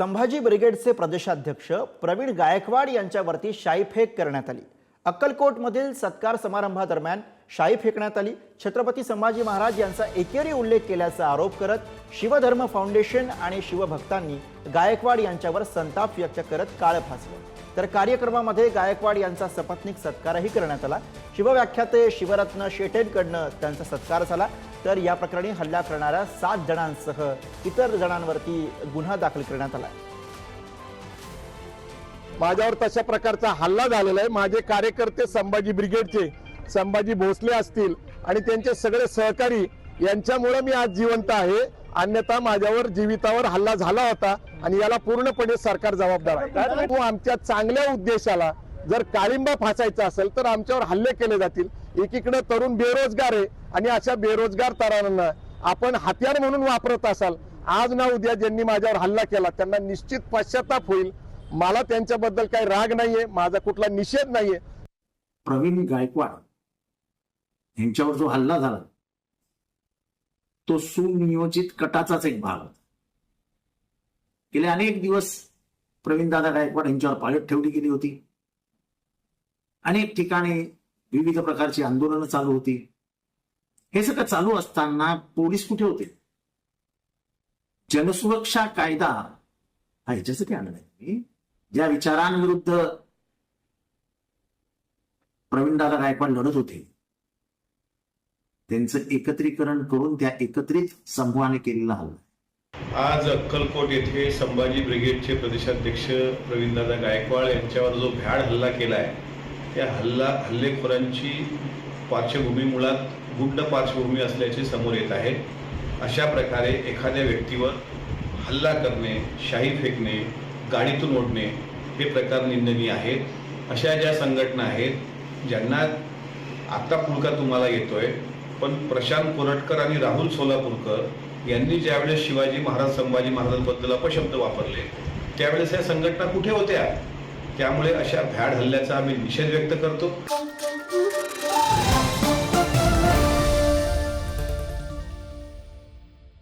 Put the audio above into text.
संभाजी ब्रिगेडचे प्रदेशाध्यक्ष प्रवीण गायकवाड यांच्यावरती शाईफेक करण्यात आली. अक्कलकोटमधील सत्कार समारंभादरम्यान शाई फेकण्यात आली. छत्रपती संभाजी महाराज यांचा एकेरी उल्लेख केल्याचा आरोप करत शिवधर्म फाउंडेशन आणि शिवभक्तांनी गायकवाड यांच्यावर संताप व्यक्त करत काळ फासलं तर कार्यक्रमामध्ये गायकवाड यांचा सपत्निक सत्कारही करण्यात आला. शिवव्याख्याते शिवरत्न शेटेंकडनं त्यांचा सत्कार झाला. तर या प्रकरणी हल्ला करणाऱ्या सात जणांसह इतर जणांवरती गुन्हा दाखल करण्यात आला माझ्यावर तशा प्रकारचा हल्ला झालेला आहे. माझे कार्यकर्ते संभाजी ब्रिगेडचे संभाजी भोसले असतील आणि त्यांचे सगळे सहकारी यांच्यामुळे मी आज जिवंत आहे. अन्यथा माझ्यावर जीवितावर हल्ला झाला होता आणि याला पूर्णपणे सरकार जबाबदार आहे. तो आमच्या चांगल्या उद्देशाला जर काळिंबा फासायचा असेल तर आमच्यावर हल्ले केले जातील. एकीकडे तरुण बेरोजगार आहे आणि अशा बेरोजगार तरुणांना आपण हत्यार म्हणून वापरत असाल आज ना उद्या ज्यांनी माझ्यावर हल्ला केला त्यांना निश्चित पश्चाताप होईल. मला त्यांच्याबद्दल काही राग नाहीये माझा कुठला निषेध नाहीये. प्रवीण गायकवाड यांच्यावर जो हल्ला झाला तो सुनियोजित कटाचाच एक भाग होता. गेले अनेक दिवस प्रवीण दादा गायकवाड यांच्यावर पाळत ठेवली गेली होती. अनेक ठिकाणी विविध प्रकारची आंदोलनं चालू होती. हे सगळं चालू असताना पोलीस कुठे होते? जनसुरक्षा कायदा हा ह्याच्यासाठी आणला मी ज्या विचारांविरुद्ध प्रवीणदादा गायकवाड लढत होते त्यांचं एकत्रीकरण करून त्या एकत्रित समूहाने केलेला हल्ला आज अक्कलकोट येथे संभाजी ब्रिगेडचे प्रदेशाध्यक्ष प्रवीणदादा गायकवाड यांच्यावर जो भ्याड हल्ला केला त्या हल्ला हल्लेखोरांची पार्श्वभूमी मुळात गुंड पार्श्वभूमी असल्याचे समोर येत आहे. अशा प्रकारे एखाद्या व्यक्तीवर हल्ला करणे शाही फेकणे गाडीतून ओढणे हे प्रकार निंदनीय आहेत. अशा ज्या संघटना आहेत ज्यांना आत्ता पुळका तुम्हाला येतोय पण प्रशांत कोरटकर आणि राहुल सोलापूरकर यांनी ज्यावेळेस शिवाजी महाराज संभाजी महाराजांबद्दल अपशब्द वापरले त्यावेळेस या संघटना कुठे होत्या? त्यामुळे अशा भ्याड हल्ल्याचा आम्ही निषेध व्यक्त करतो.